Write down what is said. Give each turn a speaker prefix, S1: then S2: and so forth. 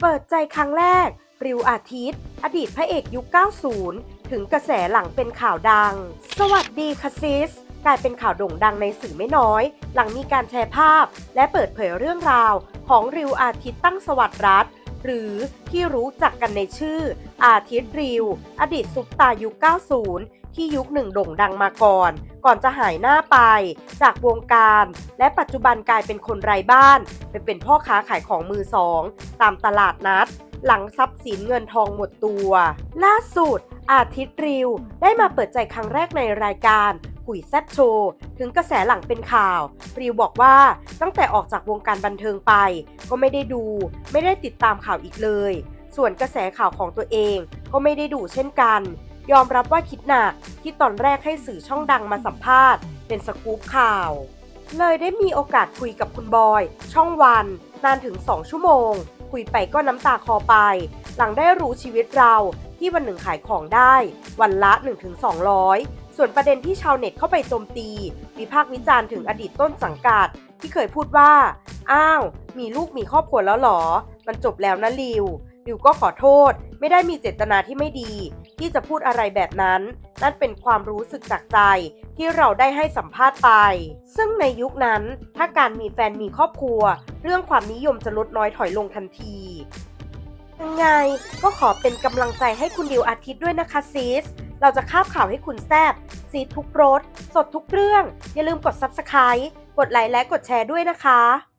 S1: เปิดใจครั้งแรก ริวอาทิตย์ อดีตพระเอกยุค 90 ถึงกระแสหลังเป็นข่าวดัง สวัสดีค่ะซิส กลายเป็นข่าวโด่งดังในสื่อไม่น้อย หลังมีการแชร์ภาพ และเปิดเผยเรื่องราว ของริวอาทิตย์ตั้งสวัสดิ์รัฐ หรือที่รู้จักกันในชื่อ อาทิตย์ริว อดีตซุปตายุค 90 ที่ยุคหนึ่งโด่งดังมาก่อน ก่อนจะหายหน้าไป จากวงการ และปัจจุบันกลายเป็นคนไร้บ้าน ไปเป็นพ่อค้าขายของมือสอง ตามตลาดนัด หลังทรัพย์สินเงินทองหมดตัว ล่าสุดอาทิตย์ริว ได้มาเปิดใจครั้งแรกในรายการ คุยแซบโชว์ถึงกระแสหลังเป็นข่าว ริวบอกว่าตั้งแต่ออกจากวงการบันเทิงไป ก็ไม่ได้ดู ไม่ได้ติดตามข่าวอีกเลย ส่วนกระแสข่าวของตัวเองก็ไม่ได้ดูเช่นกัน ยอมรับว่าคิดหนักที่ตอนแรกให้สื่อช่องดังมาสัมภาษณ์ เป็นสกู๊ปข่าว เลยได้มีโอกาสคุยกับคุณบอย ช่องวัน นานถึง 2 ชั่วโมง คุยไปก็น้ำตาคอไป หลังได้รู้ชีวิตเรา ที่วันหนึ่งขายของได้ วันละ 1-200 ส่วนประเด็นที่ชาวเน็ตเข้าไปโจมตีวิพากษ์วิจารณ์ถึงอดีตต้นสังกัด ที่เคยพูดว่า อ้าว มีลูกมีครอบครัวแล้วหรอ มันจบแล้วนะลิวลิวก็ขอโทษ ไม่ได้มีเจตนาที่ไม่ดี ที่จะพูดอะไรแบบนั้น นั่นเป็นความรู้สึกจากใจ ที่เราได้ให้สัมภาษณ์ไป ซึ่งในยุคนั้นถ้าการมีแฟนมีครอบครัว เรื่องความนิยมจะลดน้อยถอยลงทันที ยังไงก็ขอเป็นกำลังใจให้คุณดิวอาทิตย์ด้วยนะคะซีส เราจะคาบข่าวให้คุณแซบซีดทุกรสสดทุกเรื่อง อย่าลืมกด Subscribe กดไลค์และกดแชร์ด้วยนะคะ